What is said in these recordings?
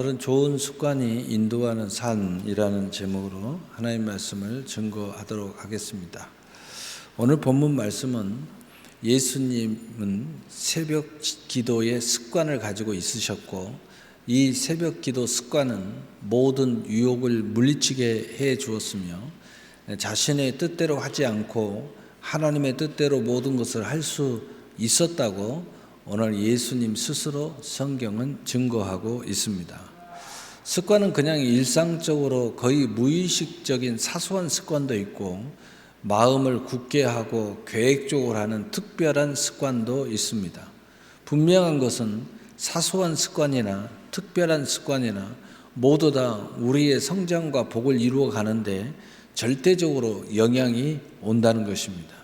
오늘은 좋은 습관이 인도하는 삶이라는 제목으로 하나님 말씀을 증거하도록 하겠습니다. 오늘 본문 말씀은 예수님은 새벽 기도의 습관을 가지고 있으셨고 이 새벽 기도 습관은 모든 유혹을 물리치게 해 주었으며 자신의 뜻대로 하지 않고 하나님의 뜻대로 모든 것을 할 수 있었다고 오늘 예수님 스스로 성경은 증거하고 있습니다. 습관은 그냥 일상적으로 거의 무의식적인 사소한 습관도 있고 마음을 굳게 하고 계획적으로 하는 특별한 습관도 있습니다. 분명한 것은 사소한 습관이나 특별한 습관이나 모두 다 우리의 성장과 복을 이루어 가는데 절대적으로 영향이 온다는 것입니다.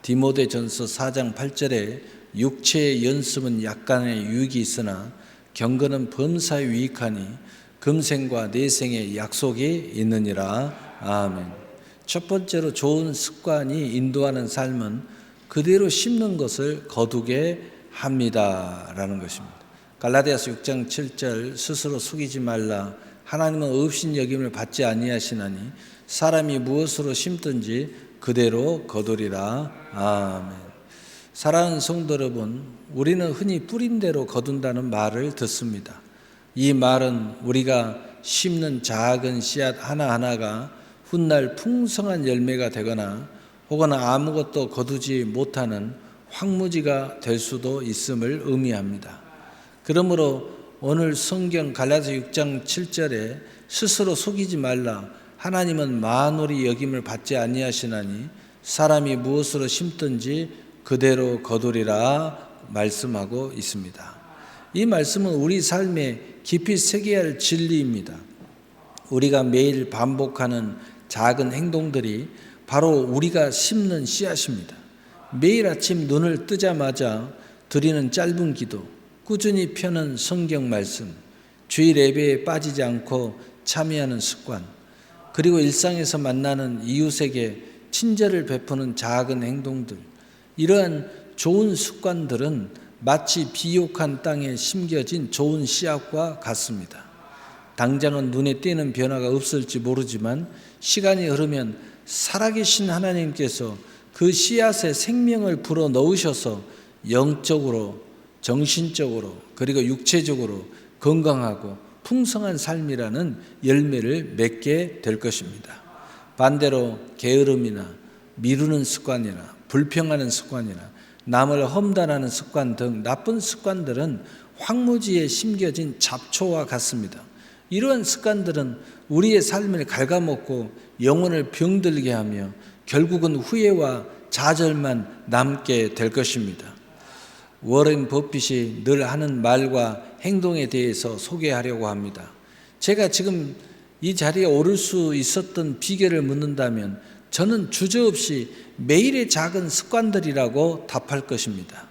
디모데 전서 4장 8절에 육체의 연습은 약간의 유익이 있으나 경건은 범사에 유익하니 금생과 내생의 약속이 있느니라. 아멘. 첫 번째로 좋은 습관이 인도하는 삶은 그대로 심는 것을 거두게 합니다라는 것입니다. 갈라디아서 6장 7절 스스로 속이지 말라 하나님은 없인 여김을 받지 아니하시나니 사람이 무엇으로 심든지 그대로 거두리라. 아멘. 사랑하는 성도 여러분, 우리는 흔히 뿌린 대로 거둔다는 말을 듣습니다. 이 말은 우리가 심는 작은 씨앗 하나하나가 훗날 풍성한 열매가 되거나 혹은 아무것도 거두지 못하는 황무지가 될 수도 있음을 의미합니다. 그러므로 오늘 성경 갈라서 6장 7절에 스스로 속이지 말라 하나님은 만월이 여김을 받지 아니하시나니 사람이 무엇으로 심든지 그대로 거두리라 말씀하고 있습니다. 이 말씀은 우리 삶에 깊이 새겨야 할 진리입니다. 우리가 매일 반복하는 작은 행동들이 바로 우리가 심는 씨앗입니다. 매일 아침 눈을 뜨자마자 드리는 짧은 기도, 꾸준히 펴는 성경 말씀, 주일 예배에 빠지지 않고 참여하는 습관, 그리고 일상에서 만나는 이웃에게 친절을 베푸는 작은 행동들, 이러한 좋은 습관들은 마치 비옥한 땅에 심겨진 좋은 씨앗과 같습니다. 당장은 눈에 띄는 변화가 없을지 모르지만 시간이 흐르면 살아계신 하나님께서 그 씨앗에 생명을 불어 넣으셔서 영적으로, 정신적으로, 그리고 육체적으로 건강하고 풍성한 삶이라는 열매를 맺게 될 것입니다. 반대로 게으름이나 미루는 습관이나 불평하는 습관이나 남을 험담하는 습관 등 나쁜 습관들은 황무지에 심겨진 잡초와 같습니다. 이러한 습관들은 우리의 삶을 갉아먹고 영혼을 병들게 하며 결국은 후회와 좌절만 남게 될 것입니다. 워렌 버핏이 늘 하는 말과 행동에 대해서 소개하려고 합니다. 제가 지금 이 자리에 오를 수 있었던 비결을 묻는다면 저는 주저없이 매일의 작은 습관들이라고 답할 것입니다.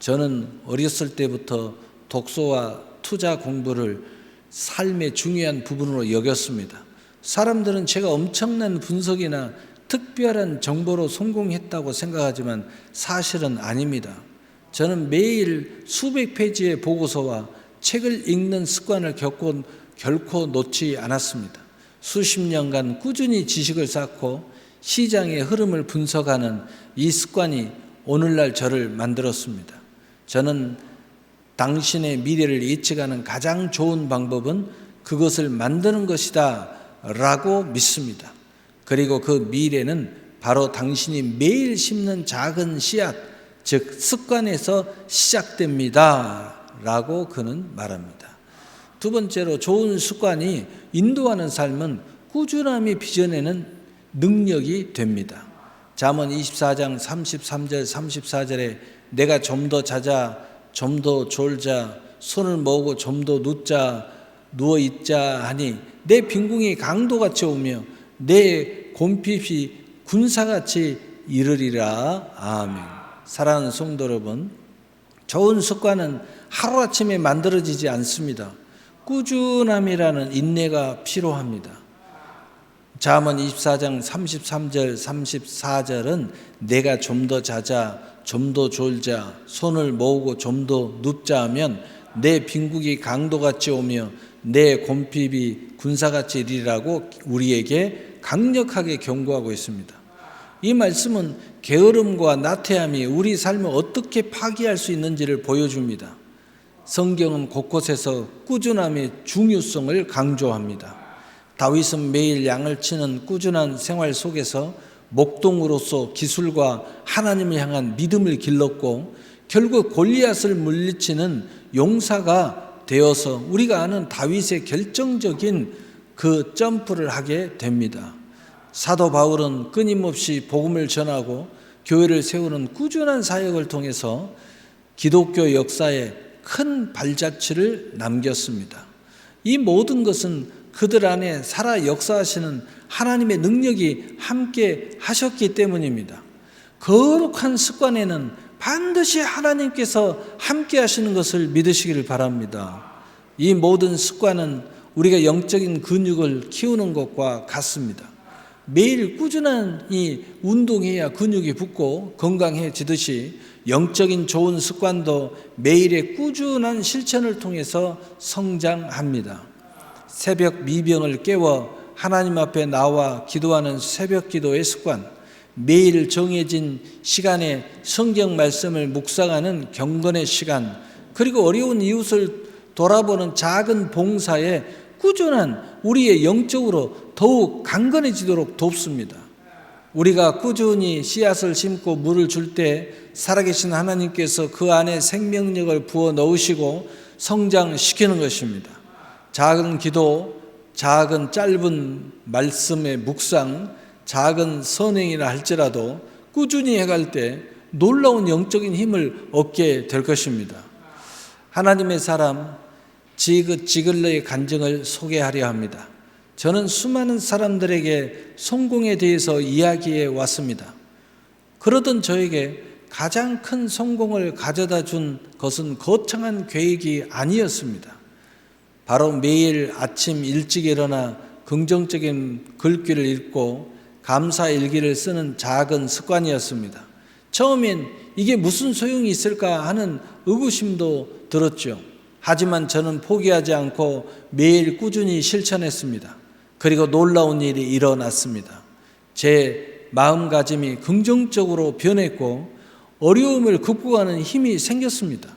저는 어렸을 때부터 독서와 투자 공부를 삶의 중요한 부분으로 여겼습니다. 사람들은 제가 엄청난 분석이나 특별한 정보로 성공했다고 생각하지만 사실은 아닙니다. 저는 매일 수백 페이지의 보고서와 책을 읽는 습관을 겪고 결코 놓지 않았습니다. 수십 년간 꾸준히 지식을 쌓고 시장의 흐름을 분석하는 이 습관이 오늘날 저를 만들었습니다. 저는 당신의 미래를 예측하는 가장 좋은 방법은 그것을 만드는 것이다 라고 믿습니다. 그리고 그 미래는 바로 당신이 매일 심는 작은 씨앗, 즉 습관에서 시작됩니다. 라고 그는 말합니다. 두 번째로 좋은 습관이 인도하는 삶은 꾸준함이 빚어내는 능력이 됩니다. 잠언 24장 33절 34절에 내가 좀 더 자자 좀 더 졸자 손을 모으고 좀 더 눕자 누워 있자 하니 내 빈궁이 강도같이 오며 내 곰핍이 군사같이 이르리라 아멘. 사랑하는 성도 여러분, 좋은 습관은 하루아침에 만들어지지 않습니다. 꾸준함이라는 인내가 필요합니다. 잠언 24장 33절 34절은 내가 좀 더 자자 좀 더 졸자 손을 모으고 좀 더 눕자 하면 내 빈국이 강도같이 오며 내 곰핍이 군사같이 이리라고 우리에게 강력하게 경고하고 있습니다. 이 말씀은 게으름과 나태함이 우리 삶을 어떻게 파괴할 수 있는지를 보여줍니다. 성경은 곳곳에서 꾸준함의 중요성을 강조합니다. 다윗은 매일 양을 치는 꾸준한 생활 속에서 목동으로서 기술과 하나님을 향한 믿음을 길렀고 결국 골리앗을 물리치는 용사가 되어서 우리가 아는 다윗의 결정적인 그 점프를 하게 됩니다. 사도 바울은 끊임없이 복음을 전하고 교회를 세우는 꾸준한 사역을 통해서 기독교 역사에 큰 발자취를 남겼습니다. 이 모든 것은 그들 안에 살아 역사하시는 하나님의 능력이 함께 하셨기 때문입니다. 거룩한 습관에는 반드시 하나님께서 함께 하시는 것을 믿으시기를 바랍니다. 이 모든 습관은 우리가 영적인 근육을 키우는 것과 같습니다. 매일 꾸준히 운동해야 근육이 붙고 건강해지듯이 영적인 좋은 습관도 매일의 꾸준한 실천을 통해서 성장합니다. 새벽 미병을 깨워 하나님 앞에 나와 기도하는 새벽 기도의 습관, 매일 정해진 시간에 성경 말씀을 묵상하는 경건의 시간, 그리고 어려운 이웃을 돌아보는 작은 봉사에 꾸준한 우리의 영적으로 더욱 강건해지도록 돕습니다. 우리가 꾸준히 씨앗을 심고 물을 줄 때 살아계신 하나님께서 그 안에 생명력을 부어 넣으시고 성장시키는 것입니다. 작은 기도, 작은 짧은 말씀의 묵상, 작은 선행이라 할지라도 꾸준히 해갈 때 놀라운 영적인 힘을 얻게 될 것입니다. 하나님의 사람 지그 지글러의 간증을 소개하려 합니다. 저는 수많은 사람들에게 성공에 대해서 이야기해 왔습니다. 그러던 저에게 가장 큰 성공을 가져다 준 것은 거창한 계획이 아니었습니다. 바로 매일 아침 일찍 일어나 긍정적인 글귀를 읽고 감사 일기를 쓰는 작은 습관이었습니다. 처음엔 이게 무슨 소용이 있을까 하는 의구심도 들었죠. 하지만 저는 포기하지 않고 매일 꾸준히 실천했습니다. 그리고 놀라운 일이 일어났습니다. 제 마음가짐이 긍정적으로 변했고 어려움을 극복하는 힘이 생겼습니다.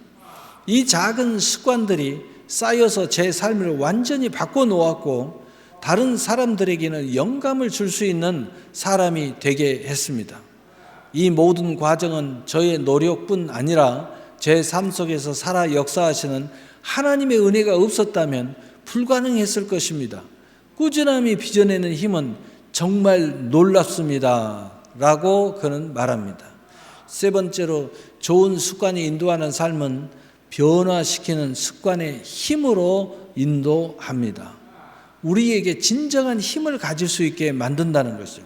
이 작은 습관들이 쌓여서 제 삶을 완전히 바꿔 놓았고 다른 사람들에게는 영감을 줄 수 있는 사람이 되게 했습니다. 이 모든 과정은 저의 노력뿐 아니라 제 삶 속에서 살아 역사하시는 하나님의 은혜가 없었다면 불가능했을 것입니다. 꾸준함이 빚어내는 힘은 정말 놀랍습니다. 라고 그는 말합니다. 세 번째로 좋은 습관이 인도하는 삶은 변화시키는 습관의 힘으로 인도합니다. 우리에게 진정한 힘을 가질 수 있게 만든다는 것이죠.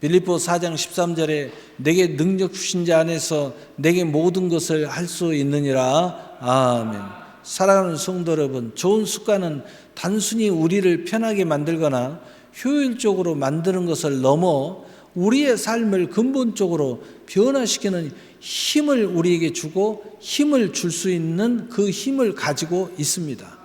빌립보 4장 13절에 내게 능력 주신 자 안에서 내게 모든 것을 할 수 있느니라. 아멘. 사랑하는 성도 여러분, 좋은 습관은 단순히 우리를 편하게 만들거나 효율적으로 만드는 것을 넘어 우리의 삶을 근본적으로 변화시키는 힘을 우리에게 주고 힘을 줄 수 있는 그 힘을 가지고 있습니다.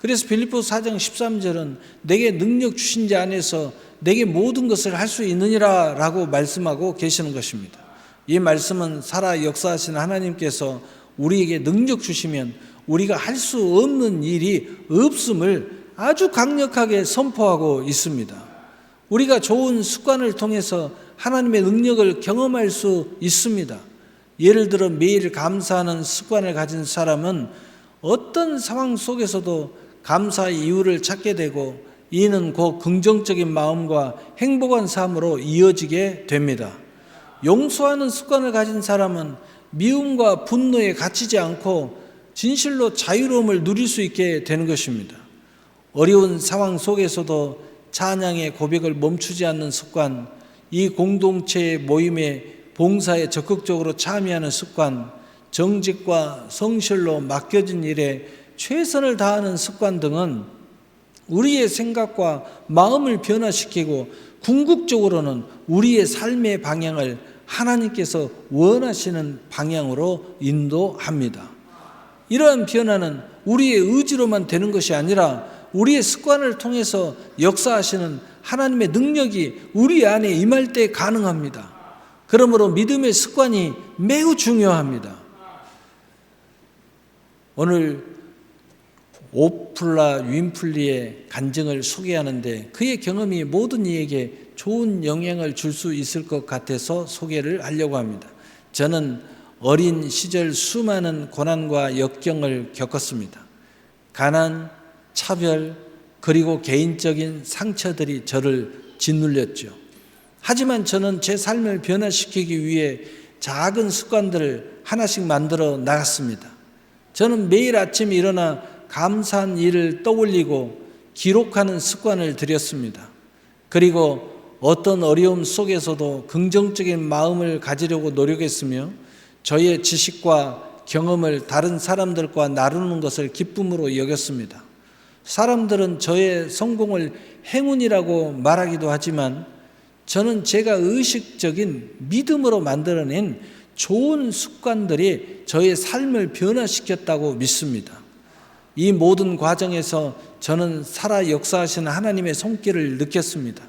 그래서 빌립보 4장 13절은 내게 능력 주신 자 안에서 내게 모든 것을 할 수 있느니라 라고 말씀하고 계시는 것입니다. 이 말씀은 살아 역사하신 하나님께서 우리에게 능력 주시면 우리가 할 수 없는 일이 없음을 아주 강력하게 선포하고 있습니다. 우리가 좋은 습관을 통해서 하나님의 능력을 경험할 수 있습니다. 예를 들어 매일 감사하는 습관을 가진 사람은 어떤 상황 속에서도 감사 이유를 찾게 되고 이는 곧 긍정적인 마음과 행복한 삶으로 이어지게 됩니다. 용서하는 습관을 가진 사람은 미움과 분노에 갇히지 않고 진실로 자유로움을 누릴 수 있게 되는 것입니다. 어려운 상황 속에서도 찬양의 고백을 멈추지 않는 습관, 이 공동체의 모임에 봉사에 적극적으로 참여하는 습관, 정직과 성실로 맡겨진 일에 최선을 다하는 습관 등은 우리의 생각과 마음을 변화시키고 궁극적으로는 우리의 삶의 방향을 하나님께서 원하시는 방향으로 인도합니다. 이러한 변화는 우리의 의지로만 되는 것이 아니라 우리의 습관을 통해서 역사하시는 하나님의 능력이 우리 안에 임할 때 가능합니다. 그러므로 믿음의 습관이 매우 중요합니다. 오늘 오플라 윈플리의 간증을 소개하는데 그의 경험이 모든 이에게 좋은 영향을 줄 수 있을 것 같아서 소개를 하려고 합니다. 저는 어린 시절 수많은 고난과 역경을 겪었습니다. 가난, 차별, 그리고 개인적인 상처들이 저를 짓눌렸죠. 하지만 저는 제 삶을 변화시키기 위해 작은 습관들을 하나씩 만들어 나갔습니다. 저는 매일 아침 일어나 감사한 일을 떠올리고 기록하는 습관을 들였습니다. 그리고 어떤 어려움 속에서도 긍정적인 마음을 가지려고 노력했으며 저의 지식과 경험을 다른 사람들과 나누는 것을 기쁨으로 여겼습니다. 사람들은 저의 성공을 행운이라고 말하기도 하지만 저는 제가 의식적인 믿음으로 만들어낸 좋은 습관들이 저의 삶을 변화시켰다고 믿습니다. 이 모든 과정에서 저는 살아 역사하시는 하나님의 손길을 느꼈습니다.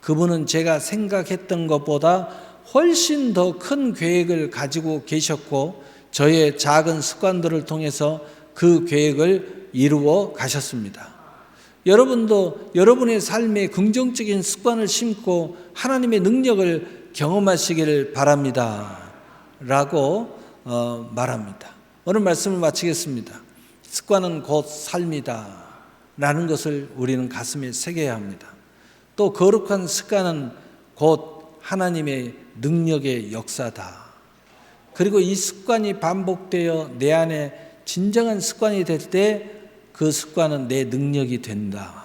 그분은 제가 생각했던 것보다 훨씬 더 큰 계획을 가지고 계셨고 저의 작은 습관들을 통해서 그 계획을 이루어 가셨습니다. 여러분도 여러분의 삶에 긍정적인 습관을 심고 하나님의 능력을 경험하시기를 바랍니다. 라고 어, 말합니다. 오늘 말씀을 마치겠습니다. 습관은 곧 삶이다. 라는 것을 우리는 가슴에 새겨야 합니다. 또 거룩한 습관은 곧 하나님의 능력의 역사다. 그리고 이 습관이 반복되어 내 안에 진정한 습관이 될 때 그 습관은 내 능력이 된다.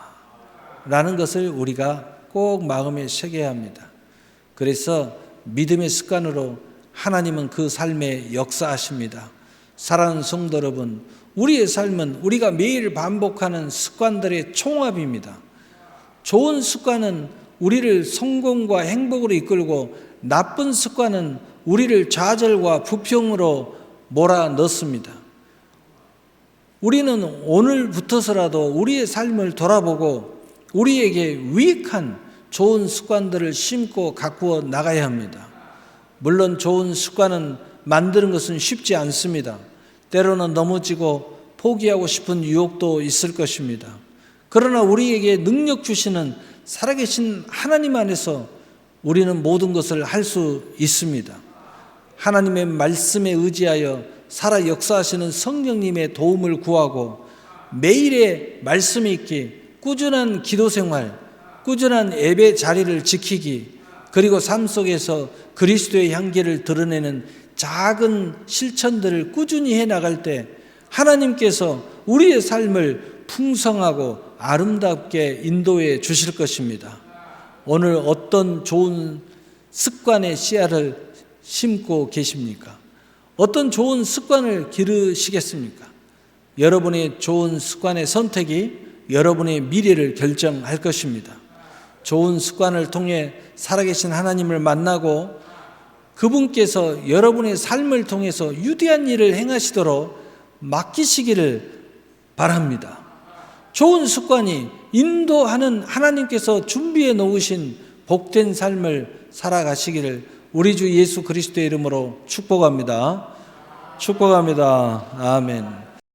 라는 것을 우리가 꼭 마음에 새겨야 합니다. 그래서 믿음의 습관으로 하나님은 그 삶에 역사하십니다. 사랑하는 성도 여러분, 우리의 삶은 우리가 매일 반복하는 습관들의 총합입니다. 좋은 습관은 우리를 성공과 행복으로 이끌고 나쁜 습관은 우리를 좌절과 부평으로 몰아 넣습니다. 우리는 오늘부터서라도 우리의 삶을 돌아보고 우리에게 유익한 좋은 습관들을 심고 가꾸어 나가야 합니다. 물론 좋은 습관은 만드는 것은 쉽지 않습니다. 때로는 넘어지고 포기하고 싶은 유혹도 있을 것입니다. 그러나 우리에게 능력 주시는 살아계신 하나님 안에서 우리는 모든 것을 할 수 있습니다. 하나님의 말씀에 의지하여 살아 역사하시는 성령님의 도움을 구하고 매일의 말씀이 있기, 꾸준한 기도 생활, 꾸준한 예배 자리를 지키기, 그리고 삶 속에서 그리스도의 향기를 드러내는 작은 실천들을 꾸준히 해 나갈 때 하나님께서 우리의 삶을 풍성하고 아름답게 인도해 주실 것입니다. 오늘 어떤 좋은 습관의 씨앗을 심고 계십니까? 어떤 좋은 습관을 기르시겠습니까? 여러분의 좋은 습관의 선택이 여러분의 미래를 결정할 것입니다. 좋은 습관을 통해 살아계신 하나님을 만나고 그분께서 여러분의 삶을 통해서 유대한 일을 행하시도록 맡기시기를 바랍니다. 좋은 습관이 인도하는 하나님께서 준비해 놓으신 복된 삶을 살아가시기를 우리 주 예수 그리스도의 이름으로 축복합니다. 축복합니다. 아멘.